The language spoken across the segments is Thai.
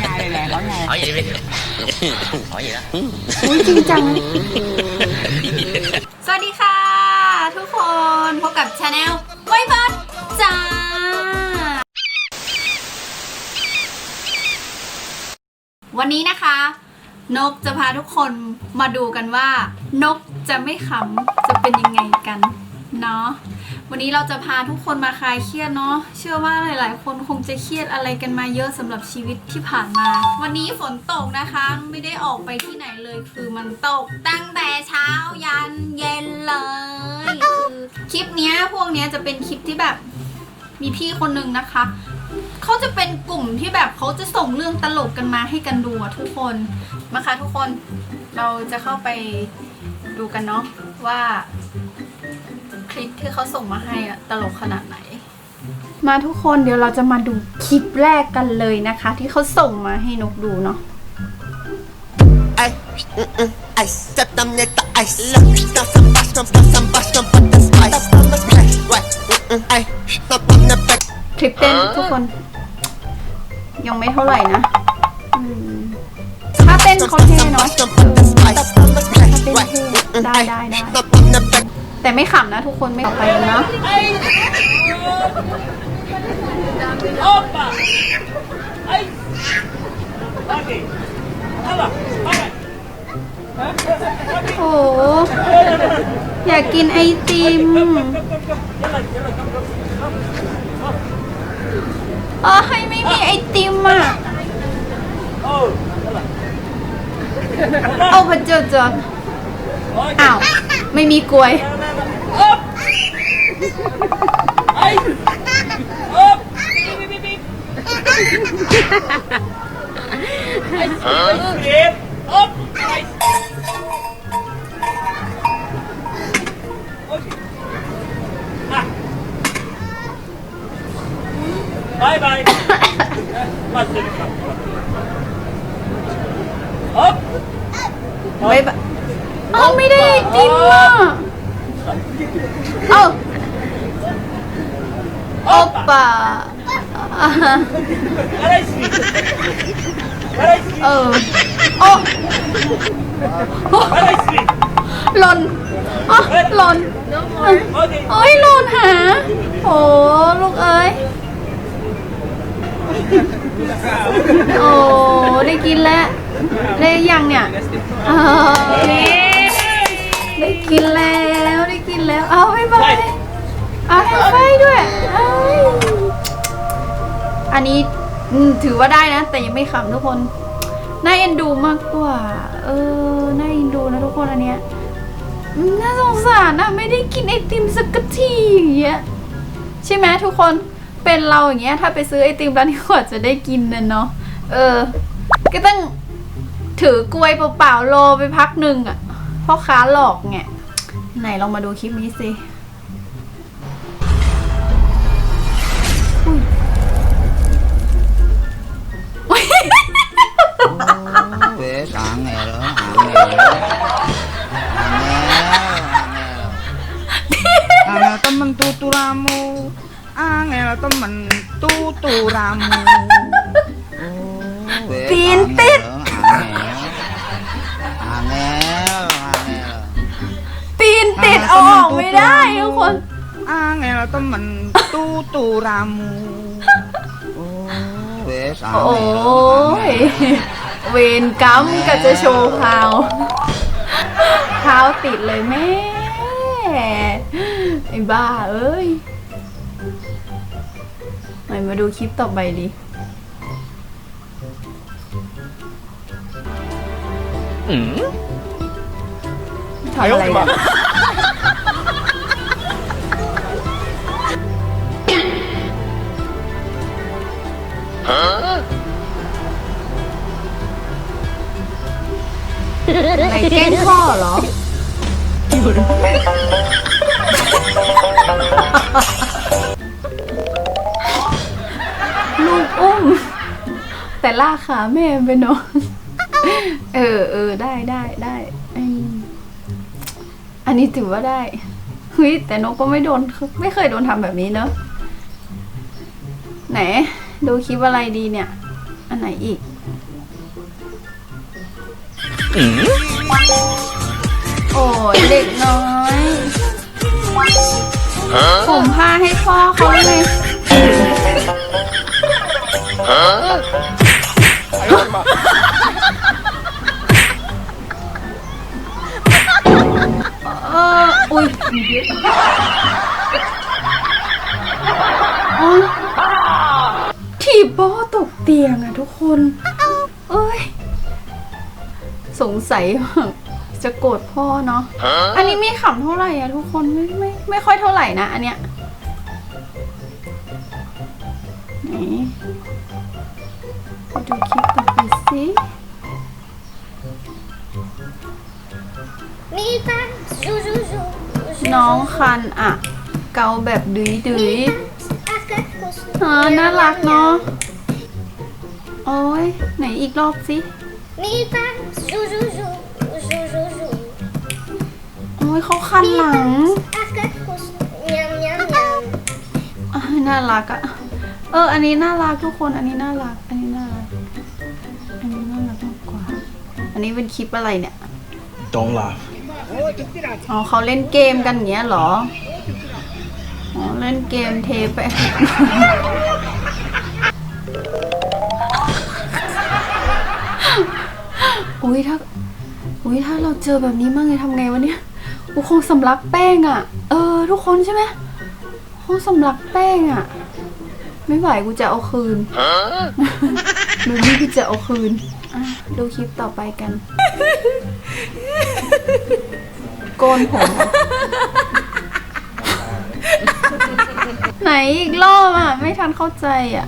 ใหญ่เลยเขาใหญ่ hỏi gì đi hỏi gì đó อุ้ยจริงจัง สวัสดีค่ะ ทุกคนพบกับชาแนลไวบัสจ้า วันนี้นะคะ นกจะพาทุกคนมาดูกันว่า นกจะไม่ขำจะเป็นยังไงกัน เนาะ วันนี้เราจะพาทุกคนมาคลายเครียดเนาะเชื่อว่าหลาย ๆ คนคงจะเครียดอะไรกันมาเยอะสำหรับชีวิตที่ผ่านมา วันนี้ฝนตกนะคะ ไม่ได้ออกไปที่ไหนเลย คือมันตกตั้งแต่เช้ายันเย็นเลยคือคลิปเนี้ยพวกเนี้ยจะเป็นคลิปที่แบบมีพี่คนหนึ่งนะคะ เขาจะเป็นกลุ่มที่แบบเขาจะส่งเรื่องตลกกันมาให้กันดูอะทุกคนมาค่ะทุกคนเราจะเข้าไปดูกันเนาะว่า คลิปที่เขาส่งมาให้อะตลกขนาดไหน มาทุกคนเดี๋ยวเราจะมาดูคลิปแรกกันเลยนะคะ ที่เขาส่งมาให้นกดูเนาะ Ay, mm, mm, ay, step them net the ice. Look, stop some bash, some bash, some bash, some but the spice. Stop the play, right? Mm, mm, ay, stop on the back. คลิปเต้นทุกคน ยังไม่เท่าไหร่นะอืมถ้าเต้น Some เขา bash, เท่ some เนาะ bash, some but the spice. Stop the play, ถ้าเต้น right? เท่ Mm, mm, ได้ ay, ได้ได้ stop on the back. แต่ไม่ขำนะทุกคนไม่ต่อไปเนาะ Opa! Ay! Okay. Hala. Okay. โอ้โหอยากกินไอติมเออให้ไม่มีไอติมอะ Oh. เอาพระเจ้าจอนอ้าว ไม่มีกล้วย Up! Ai! Up! Bip, bip, bip. Ai, esquerda! Up! Ai! Bye bye. Up. Bye bye. Oh, mira, Timma. อาไม่ได้ไอติมอะเอาโอปะอะ Very sweet. Very sweet. เออโอ้ Very sweet. หล่นอ๋อหล่น Okay. โอ้ยหล่นหาโอ้ลูกเอ้ยโอ้ได้กินแล้วได้ยังเนี่ยเออได้กินแล้วได้ กินแล้ว เอาไปไปเอาให้ไฟด้วยเอ้ยอันนี้อืมถือว่าได้นะ แต่ยังไม่ขำทุกคน น่าเอ็นดูมากกว่า เออ น่าเอ็นดูนะทุกคนอันเนี้ยอืมน่าสงสารนะไม่ได้กินไอติมสักทีอย่างเงี้ยใช่ไหมทุกคนเป็นเราอย่างเงี้ย ถ้าไปซื้อไอติมร้านนี้กว่าจะได้กินน่ะเนาะเออ ก็ต้องถือกล้วยเปล่าๆโลไปพักหนึ่งอะพ่อค้าหลอกไง ไหนลองมาดูคลิปนี้สิอุ๊ย Wes angel, angel. Angel, angel. Angel temen tuturamu. Angel temen tuturamu. Oh, wes Pintit. angel, เอาออกไม่ได้ทุกคน angel. Angel temen tuturamu. Oh, wes โอ้ angel, ย angel. เวรกรรมก็จะโชว์พาวเท้าติดเลยแม่ไอ้บ้าเอ้ยไหนมาดูคลิปต่อไปดิทำอะไร ไหนแกล้งพ่อเหรอ ลูกอุ้ม แต่ลากขาแม่ไปนอนเออเออได้ได้ได้อันนี้ถือว่าได้เฮ้ยแต่นกก็ไม่โดนไม่เคยโดนทำแบบนี้เนอะไหน ดูคลิปอะไรดีเนี่ย อันไหนอีก โอ้ยเด็กน้อยผมผ้าให้พ่อเขาเลยเอออุ้ยอ๋อถีบโบ ตกเตียงอะทุกคน เอ้ย สงสัยว่าจะโกรธพ่อเนาะ อันนี้ไม่ขำเท่าไหร่อะทุกคนไม่ไม่ไม่ค่อยเท่าไหร่นะอันเนี้ยไหนไปดูคลิปต่อไปสิ Mita, ju, ju, ju, ju, น้องคันอะเกาแบบดุยดุย Akakos. เออน่ารักเนาะ โอ้ยไหนอีกรอบสิ Mita, ju, ju, ju, ju, ju, ju. โอ้ยเขาคันหลัง Akakos. Miam, miam, miam. อะน่ารักอะเออ อันนี้น่ารักทุกคน อันนี้น่ารัก อันนี้น่ารัก อันนี้น่ารักมากกว่า อันนี้เป็นคลิปอะไรเนี่ย Don't laugh. อ๋อเขาเล่นเกมกันอย่างเงี้ยเหรอ อ๋อเล่นเกมเทไป อุ้ยถ้าอุ้ยถ้าเราเจอแบบนี้มั่งไงทำไงวะเนี่ยกูคงสำลักแป้งอะ่ะ เออ ทุกคนใช่ไหมคงสำลักแป้งอะ่ะ ไม่ไหวกูจะเอาคืนหนูนี่กูจะเอาคืนอะดูคลิปต่อไปกัน โกนผมเหรอไหนอีกรอบอะ ไม่ทันเข้าใจอะ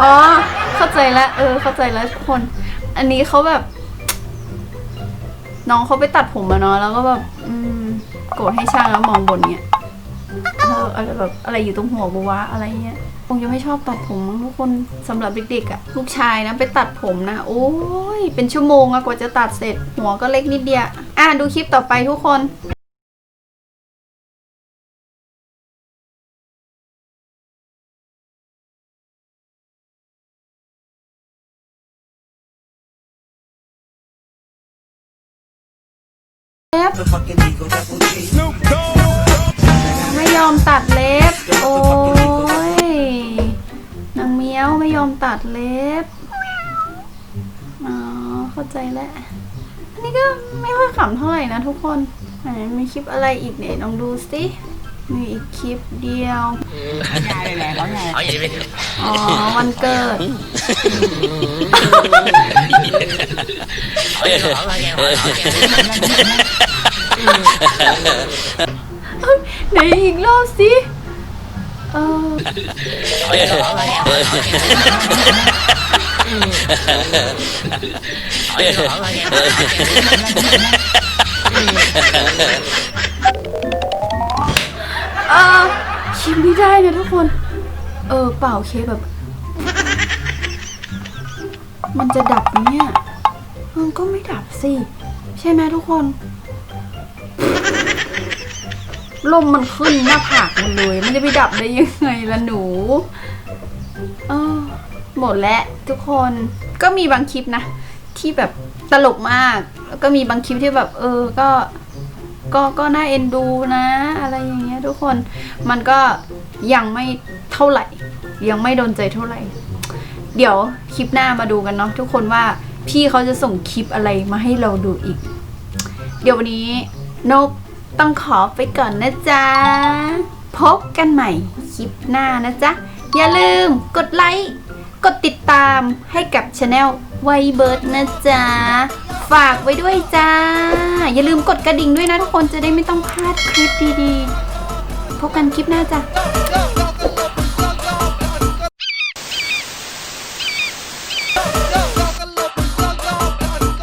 อ๋อ เข้าใจแล้วเออ เข้าใจแล้วทุกคน อันนี้เขาแบบ น้องเขาไปตัดผมมาเนาะแล้วก็แบบอืมโกรธให้ช่างแล้วมองบนเงี้ยเอออะไรแบบอะไรอยู่ตรงหัวกูวะอะไรเงี้ยคงจะไม่ชอบตัดผมมั้งทุกคนสำหรับเด็กๆอะ่ะ ลูกชายนะไปตัดผมนะ โอ้ยเป็นชั่วโมงอะกว่าจะตัดเสร็จ หัวก็เล็กนิดเดียว อะดูคลิปต่อไปทุกคน ไม่ยอมตัดเล็บ โอ้ยนางเมียวไม่ยอมตัดเล็บอ๋อเข้าใจแล้ว อันนี้ก็ไม่ค่อยขำเท่าไหร่นะทุกคนไหนมีคลิปอะไรอีกเนี่ยลองดูสิ มีอีกคลิปเดียว Hỏi gì đi อ๋อวันเกิด Hỏi gì hỏi hỏi nghe hỏi hỏi nghe ไหนอีกรอบสิ เออ Hỏi gì hỏi hỏi nghe hỏi hỏi nghe Hỏi gì hỏi hỏi nghe hỏi hỏi nghe เออ คิดไม่ได้นะทุกคน เออเป่าเค้กแบบ มันจะดับไหมเนี่ยมันก็ไม่ดับสิ ใช่ไหมทุกคน ลมมันขึ้นหน้าผากมันเลย มันจะไปดับได้ยังไงล่ะหนูเออหมดแล้วทุกคนก็มีบางคลิปนะ ที่แบบตลกมาก แล้วก็มีบางคลิปที่แบบ เออก็ ก็ก็น่าเอ็นดูนะ อะไรอย่างเงี้ยทุกคนมันก็ยังไม่เท่าไหร่ ยังไม่โดนใจเท่าไหร่ เดี๋ยวคลิปหน้ามาดูกันเนาะทุกคนว่าพี่เขาจะส่งคลิปอะไรมาให้เราดูอีก เดี๋ยววันนี้นกต้องขอไปก่อนนะจ๊ะ พบกันใหม่คลิปหน้านะจ๊ะ อย่าลืมกดไลค์ กดติดตามให้กับช anel ไวเบิร์ดนะจ๊ะ ฝากไว้ด้วยจ้า อย่าลืมกดกระดิ่งด้วยนะทุกคนจะได้ไม่ต้องพลาดคลิปดีๆ พบกันคลิปหน้าจ้ะ Go, go.